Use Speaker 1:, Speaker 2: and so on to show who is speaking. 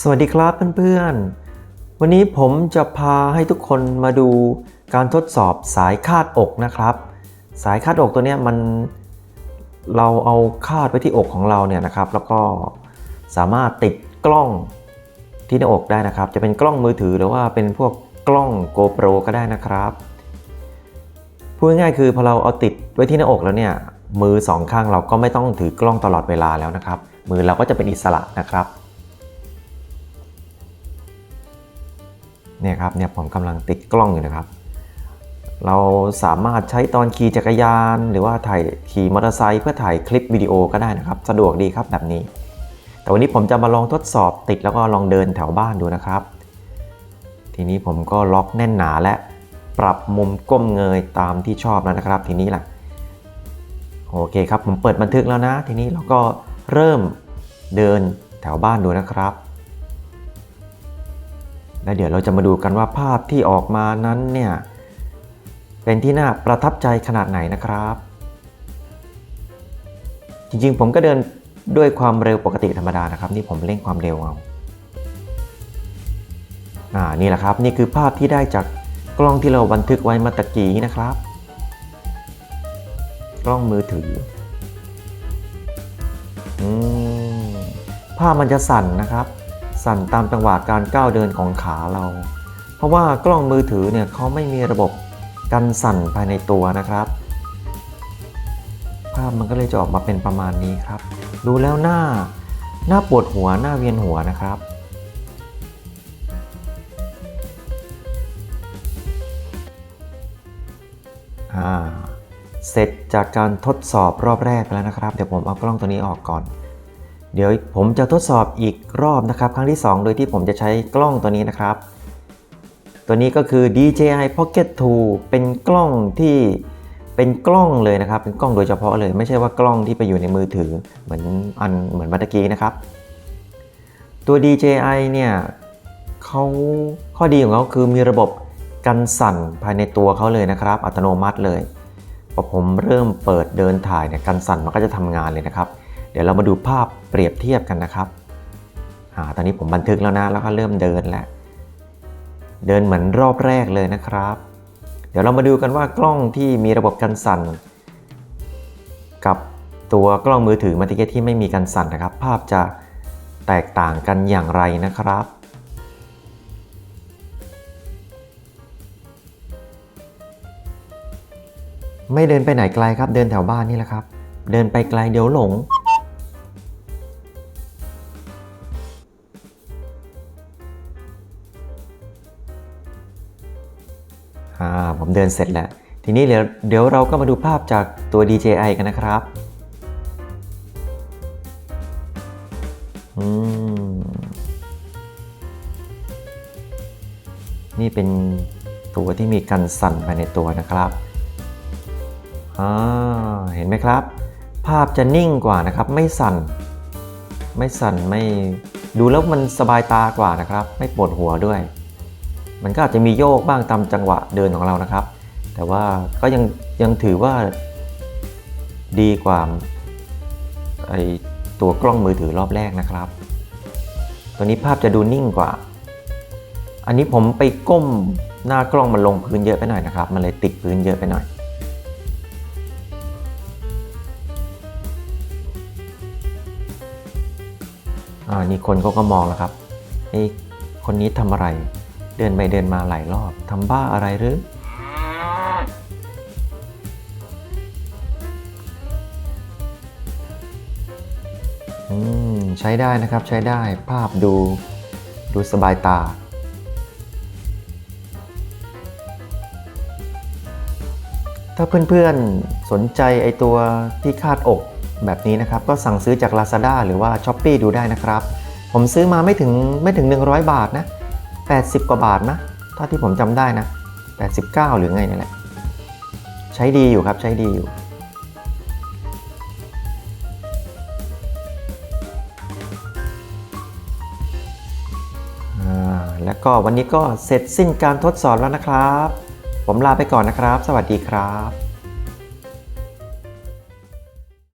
Speaker 1: สวัสดีครับเพื่อนๆ วันนี้ผมจะพาให้ทุกคนมาดูการทดสอบสายคาดอกนะครับ สายคาดอกตัวนี้มันเราเอาคาดไว้ที่อกของเราเนี่ยนะครับ แล้วก็สามารถติดกล้องที่หน้าอกได้นะครับ จะเป็นกล้องมือถือหรือว่าเป็นพวกกล้อง GoPro ก็ได้นะครับพูดง่ายๆคือพอเราเอาติดไว้ที่หน้าอกแล้วเนี่ยมือสองข้างเราก็ไม่ต้องถือกล้องตลอดเวลาแล้วนะครับ มือเราก็จะเป็นอิสระนะครับ เนี่ยครับเนี่ยผมกำลังติดกล้องอยู่นะครับ เราสามารถใช้ตอนขี่จักรยาน หรือว่าถ่ายขี่มอเตอร์ไซค์เพื่อถ่ายคลิปวิดีโอก็ได้นะครับ สะดวกดีครับแบบนี้ แต่วันนี้ผมจะมาลองทดสอบติดแล้วก็ลองเดินแถวบ้านดูนะครับ ทีนี้ผมก็ล็อกแน่นหนาและปรับมุมก้มเงยตามที่ชอบแล้วนะครับ ทีนี้แหละโอเคครับผมเปิดบันทึกแล้วนะ ทีนี้เราก็เริ่มเดินแถวบ้านดูนะครับ และเดี๋ยวเราจะมาดูกันว่าภาพที่ออกมานั้นเนี่ยเป็นที่น่าประทับใจขนาดไหนนะครับ จริงๆผมก็เดินด้วยความเร็วปกติธรรมดานะครับ นี่ผมเร่งความเร็วเอาอ่านี่แหละครับนี่คือภาพที่ได้จากกล้องที่เราบันทึกไว้มื่อตะกี้นะครับ กล้องมือถืออืมภาพมันจะสั่นนะครับ สั่นตามจังหวะการก้าวเดินของขาเรา เพราะว่ากล้องมือถือเนี่ยเขาไม่มีระบบกันสั่นภายในตัวนะครับ ภาพมันก็เลยจะออกมาเป็นประมาณนี้ครับ ดูแล้วหน้าหน้าปวดหัวหน้าเวียนหัวนะครับอ่าเสร็จจากการทดสอบรอบแรกไปแล้วนะครับ เดี๋ยวผมเอากล้องตัวนี้ออกก่อน เดี๋ยวผมจะทดสอบอีกรอบนะครับ ครั้งที่ 2 โดยที่ผมจะใช้กล้องตัวนี้นะครับ ตัวนี้ก็คือ DJI Pocket 2 เป็นกล้องที่เป็นกล้องเลยนะครับ เป็นกล้องโดยเฉพาะเลย ไม่ใช่ว่ากล้องที่ไปอยู่ในมือถือเหมือนอันเหมือนเมื่อกี้นะครับ ตัว DJI เนี่ยเขาข้อดีของเขาคือมีระบบกันสั่นภายในตัวเขาเลยนะครับ อัตโนมัติเลยพอผมเริ่มเปิดเดินถ่ายเนี่ยกันสั่นมันก็จะทำงานเลยนะครับ เดี๋ยวเรามาดูภาพเปรียบเทียบกันนะครับอ่าตอนนี้ผมบันทึกแล้วนะ แล้วก็เริ่มเดินแล้ว เดินเหมือนรอบแรกเลยนะครับ เดี๋ยวเรามาดูกันว่ากล้องที่มีระบบกันสั่น กับตัวกล้องมือถือมาติเกที่ไม่มีกันสั่นนะครับ ภาพจะแตกต่างกันอย่างไรนะครับไม่เดินไปไหนไกลครับ เดินแถวบ้านนี่แหละครับ เดินไปไกลเดี๋ยวหลง อ่าผมเดินเสร็จแล้ว ทีนี้เดี๋ยวเราก็มาดูภาพจากตัว DJI กันนะครับนี่เป็นตัวที่มีกันสั่นภายในตัวนะครับเห็นไหมครับ ภาพจะนิ่งกว่านะครับ ไม่สั่น ไม่สั่นไม่ดูแล้วมันสบายตากว่านะครับ ไม่ปวดหัวด้วย มันก็อาจจะมีโยกบ้างตามจังหวะเดินของเรานะครับ แต่ว่าก็ยังยังถือว่าดีกว่าไอตัวกล้องมือถือรอบแรกนะครับ ตัวนี้ภาพจะดูนิ่งกว่า อันนี้ผมไปก้มหน้ากล้องมันลงพื้นเยอะไปหน่อยนะครับ มันเลยติดพื้นเยอะไปหน่อยอ่านี่คนเขาก็มองแล้วครับไอ้คนนี้ทำอะไร เดินไปเดินมาหลายรอบทำบ้าอะไรหรืออืมใช้ได้นะครับใช้ได้ภาพดูดูสบายตา ถ้าเพื่อนๆสนใจไอตัวที่คาดอกแบบนี้นะครับ ก็สั่งซื้อจาก Lazada หรือว่า s h อ p e e ดูได้นะครับ ผมซื้อมาไม่ถึงไม่ถึง 100 บาทนะ 80 กว่าบาทนะเท่าที่ผมจำได้นะ 89 หรือไงนี่แหละ ใช้ดีอยู่ครับใช้ดีอยู่อ่าแล้วก็วันนี้ก็เสร็จสิ้นการทดสอบแล้วนะครับ ผมลาไปก่อนนะครับ สวัสดีครับ